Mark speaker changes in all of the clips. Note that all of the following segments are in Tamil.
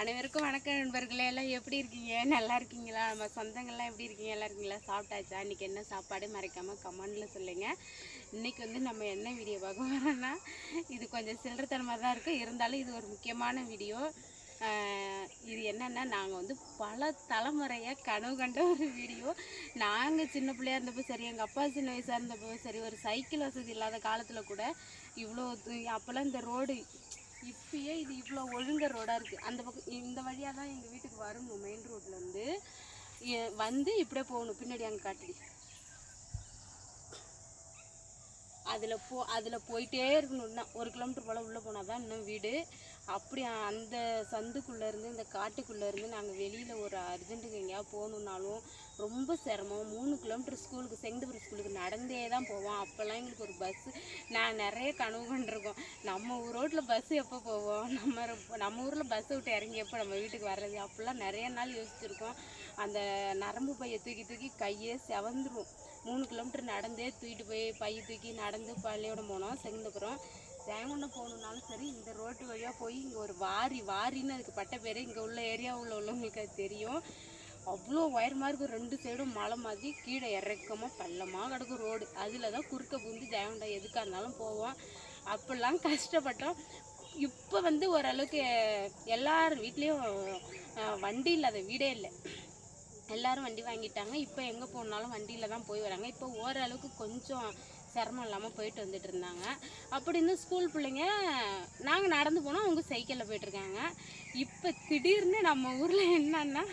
Speaker 1: அனைவருக்கும் வணக்கம் நண்பர்களே எல்லாம் எப்படி இருக்கீங்க நல்லா இருக்கீங்களா நம்ம சொந்தங்கள்லாம் எப்படி இருக்கீங்க எல்லாம் இருக்கீங்களா சாப்பிட்டாச்சா இன்றைக்கி என்ன சாப்பாடு மறைக்காமல் கமெண்டில் சொல்லுங்கள் இன்றைக்கி வந்து நம்ம என்ன வீடியோ பார்க்க போகிறோன்னா இது கொஞ்சம் சில்லறத்தனமாக தான் இருக்கும் இருந்தாலும் இது ஒரு முக்கியமான வீடியோ இது என்னென்னா நாங்கள் வந்து பல தலைமுறையாக கனவு கண்ட ஒரு வீடியோ நாங்கள் சின்ன பிள்ளையாக இருந்தப்போ சரி எங்கள் அப்பா சின்ன வயசாக இருந்தப்போ சரி ஒரு சைக்கிள் வசதி இல்லாத காலத்தில் கூட இவ்வளோ அப்போல்லாம் இந்த ரோடு இப்பயே இது இவ்வளோ ஒழுங்க ரோடாக இருக்குது அந்த பக்கம் இந்த வழியாக தான் எங்கள் வீட்டுக்கு வரணும் மெயின் ரோட்லேருந்து வந்து இப்படியே போகணும் பின்னாடி அங்கே காட்டுடி அதில் போ அதில் போயிட்டே இருக்கணும்னா ஒரு கிலோமீட்டர் போல் உள்ளே போனால் தான் இன்னும் வீடு அப்படி அந்த சந்துக்குள்ளேருந்து இந்த காட்டுக்குள்ளேருந்து நாங்கள் வெளியில் ஒரு அர்ஜென்ட்டுக்கு எங்கேயாவது போகணுன்னாலும் ரொம்ப சிரமம் மூணு கிலோமீட்டர் ஸ்கூலுக்கு செங்கதபுரம் ஸ்கூலுக்கு நடந்தே தான் போவோம் அப்போல்லாம் எங்களுக்கு ஒரு பஸ்ஸு நான் நிறைய கனவு பண்ணிருக்கோம் நம்ம ரோட்டில் பஸ்ஸு எப்போ போவோம் நம்ம நம்ம ஊரில் பஸ்ஸை விட்டு இறங்கி எப்போ நம்ம வீட்டுக்கு வர்றது அப்படிலாம் நிறைய நாள் யோசிச்சிருக்கோம் அந்த நரம்பு பையை தூக்கி தூக்கி கையே செவந்துரும் மூணு கிலோமீட்டர் நடந்தே தூக்கிட்டு போய் பை தூக்கி நடந்து பள்ளியோடம் போனோம் செங்கந்தபுரம் ஜெயங்கொண்டம் போகணுன்னாலும் சரி இந்த ரோட்டு வழியாக போய் இங்கே ஒரு வாரி வாரின்னு அதுக்கு பட்ட பேர் இங்கே உள்ள ஏரியா உள்ள உள்ளவங்களுக்கு அது தெரியும் அவ்வளோ உயரமாக இருக்கும் ரெண்டு சைடும் மலை மாதிரி கீழே இறக்கமாக பள்ளமாக கிடக்கும் ரோடு அதில் தான் குறுக்க புந்து ஜெயங்கொண்டம் எதுக்காக இருந்தாலும் போவோம் அப்போல்லாம் கஷ்டப்பட்டோம் இப்போ வந்து ஓரளவுக்கு எல்லார் வீட்லேயும் வண்டி இல்லாத வீடே இல்லை எல்லாரும் வண்டி வாங்கிட்டாங்க இப்போ எங்கே போனாலும் வண்டியில் தான் போய் வராங்க இப்போ ஓரளவுக்கு கொஞ்சம் சிரமம் இல்லாமல் போயிட்டு வந்துட்டு இருந்தாங்க அப்படி இருந்து ஸ்கூல் பிள்ளைங்க நாங்கள் நடந்து போனோம் அவங்க சைக்கிளில் போயிட்டுருக்காங்க இப்போ திடீர்னு நம்ம ஊரில் என்னன்னா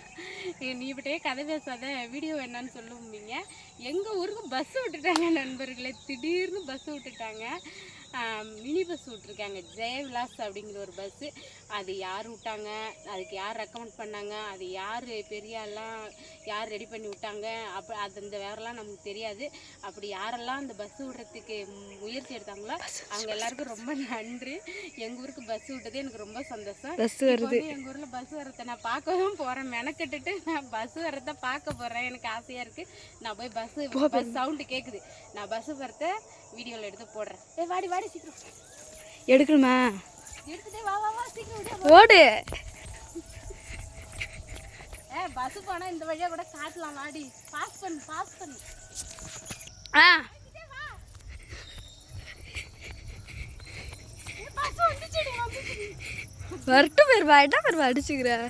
Speaker 1: நீவிட்டே கதை பேசாத வீடியோ என்னன்னு சொல்லுவீங்க எங்கள் ஊருக்கு பஸ் விட்டுட்டாங்க நண்பர்களே திடீர்னு பஸ் விட்டுட்டாங்க மினி பஸ் விட்டுருக்காங்க ஜெயவிலாஸ் அப்படிங்கிற ஒரு பஸ்ஸு அது யார் விட்டாங்க அதுக்கு யார் ரெக்கமெண்ட் பண்ணாங்க அது யார் எல்லாம் யார் ரெடி பண்ணி விட்டாங்க அப்ப அது இந்த வேறெல்லாம் நமக்கு தெரியாது அப்படி யாரெல்லாம் அந்த பஸ் விடுறதுக்கு முயற்சி எடுத்தாங்களோ அவங்க எல்லாருக்கும் ரொம்ப நன்றி எங்கள் ஊருக்கு பஸ் விட்டது எனக்கு ரொம்ப சந்தோஷம் பஸ் வருது எங்கள் ஊரில் பஸ் வரத்தை நான் பார்க்கவும் போகிறேன் மெனக்கட்டுட்டு நான் பஸ் வர்றத பார்க்க போகிறேன் எனக்கு ஆசையாக இருக்குது நான் போய் பஸ் பஸ் சவுண்டு கேட்குது நான் பஸ்ஸு வரத்தை வீடியோவில் எடுத்து போடுறேன் ஏ வாடி வாடி சீக்கிரம்
Speaker 2: எடுக்கணுமா ஓடு
Speaker 1: ஏ பஸ் போனா இந்த வழியா கூட காட்டலாம் வாடி பாஸ் பண்ணு பாஸ் பண்ணு
Speaker 2: ஆ வரட்டும் பெருவா என்ன பெருவா அடிச்சுக்கிறேன்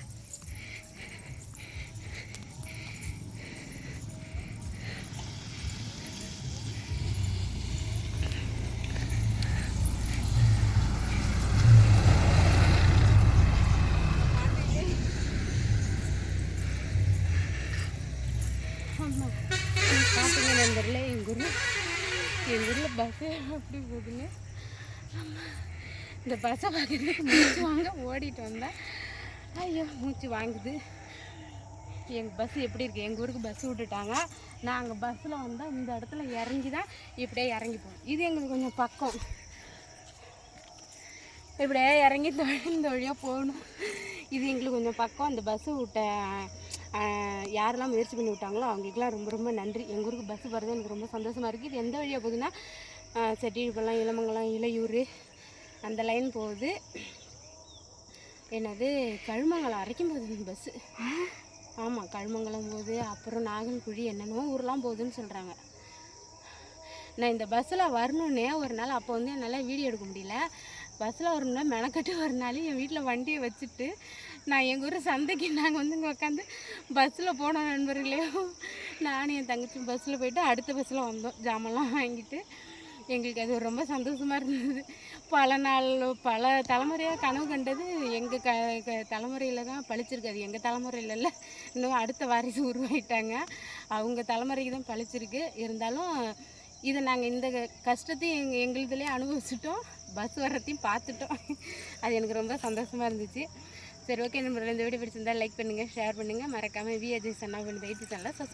Speaker 1: பார்த்துங்க நண்பர்களே எங்கள் ஊரில் எங்கள் ஊரில் பஸ்ஸே அப்படி போகுதுங்க இந்த பஸ்ஸை பார்க்குறதுக்கு மூச்சு வாங்க ஓடிட்டு வந்தேன் ஐயோ மூச்சு வாங்குது எங்கள் பஸ் எப்படி இருக்குது எங்கள் ஊருக்கு பஸ் விட்டுட்டாங்க நாங்கள் பஸ்ஸில் வந்தால் இந்த இடத்துல இறங்கி தான் இப்படியே இறங்கிப்போம் இது எங்களுக்கு கொஞ்சம் பக்கம் இப்படியே இறங்கி தொழில் இந்த வழியாக போகணும் இது எங்களுக்கு கொஞ்சம் பக்கம் அந்த பஸ்ஸு விட்ட யாரெல்லாம் முயற்சி பண்ணி விட்டாங்களோ அவங்களுக்குலாம் ரொம்ப ரொம்ப நன்றி எங்கள் ஊருக்கு பஸ் வரது எனக்கு ரொம்ப சந்தோஷமாக இருக்குது இது எந்த வழியாக போகுதுன்னா செட்டிப்பள்ளம் இளமங்கலம் இளையூர் அந்த லைன் போகுது என்னது கழுமங்கலம் அரைக்கும் போகுது பஸ்ஸு ஆமாம் கழுமங்கலம் போகுது அப்புறம் நாகன்குழி என்னென்னோ ஊரெலாம் போகுதுன்னு சொல்கிறாங்க நான் இந்த பஸ்ஸில் வரணுன்னே ஒரு நாள் அப்போ வந்து என்னால் வீடியோ எடுக்க முடியல பஸ்ஸில் வரணும்னா மெனக்கட்டு வரனாலே என் வீட்டில் வண்டியை வச்சுட்டு நான் எங்கள் ஊர் சந்தைக்கு நாங்கள் வந்து இங்கே உட்காந்து பஸ்ஸில் போன நண்பர்களையும் நானும் என் தங்கச்சி பஸ்ஸில் போயிட்டு அடுத்த பஸ்ஸில் வந்தோம் ஜாமான்லாம் வாங்கிட்டு எங்களுக்கு அது ரொம்ப சந்தோஷமாக இருந்தது பல நாள் பல தலைமுறையாக கனவு கண்டது எங்கள் க தலைமுறையில் தான் பழிச்சிருக்கு அது எங்கள் தலைமுறையில் இல்லை இன்னும் அடுத்த வாரிசு உருவாகிட்டாங்க அவங்க தலைமுறைக்கு தான் பழிச்சிருக்கு இருந்தாலும் இது நாங்கள் இந்த கஷ்டத்தையும் எங்கள் எங்களுதுலேயே அனுபவிச்சிட்டோம் பஸ் வர்றதையும் பார்த்துட்டோம் அது எனக்கு ரொம்ப சந்தோஷமாக இருந்துச்சு சரி ஓகே நம்மளோட இந்த வீடியோ பிடிச்சிருந்தா லைக் பண்ணுங்கள் ஷேர் பண்ணுங்கள் மறக்காமல் விஏஜி சன்னா பண்ணி யூடியூப் சேனலில்